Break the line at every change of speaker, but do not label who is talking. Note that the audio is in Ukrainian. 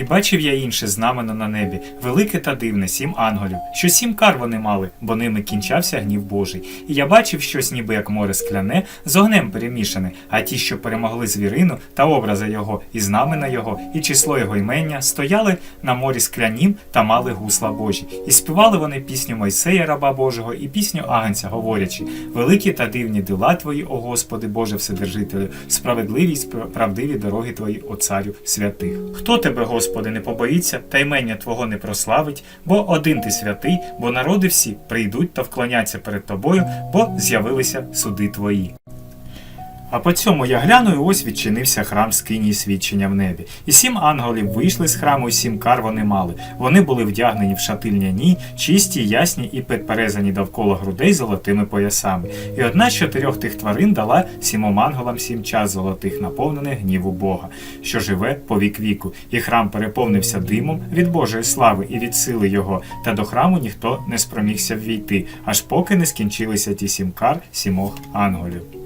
І бачив я інше знамено на небі, велике та дивне, сім ангелів, що сім кар вони мали, бо ними кінчався гнів Божий. І я бачив щось, ніби як море скляне, з огнем перемішане, а ті, що перемогли звірину та образи його, і знамена його, і число його імення, стояли на морі склянім та мали гусла Божі. І співали вони пісню Мойсея, раба Божого, і пісню Агнця, говорячи: Великі та дивні дела твої, о Господи, Боже Вседержителю, справедливі й правдиві дороги твої, о царю святих. Хто тебе, Господи, не побоїться, та ймення Твого не прославить, бо один ти святий, бо народи всі прийдуть та вклоняться перед тобою, бо з'явилися суди твої. А по цьому я гляну, і ось відчинився храм скинії свідчення в небі. І сім ангелів вийшли з храму, і сім кар вони мали. Вони були вдягнені в шатильняні, чисті, ясні і підперезані довкола грудей золотими поясами. І одна з чотирьох тих тварин дала сімом ангелам сім час золотих, наповнених гніву Бога, що живе по вік віку. І храм переповнився димом від Божої слави і від сили його, та до храму ніхто не спромігся ввійти, аж поки не скінчилися ті сім кар сімох ангелів.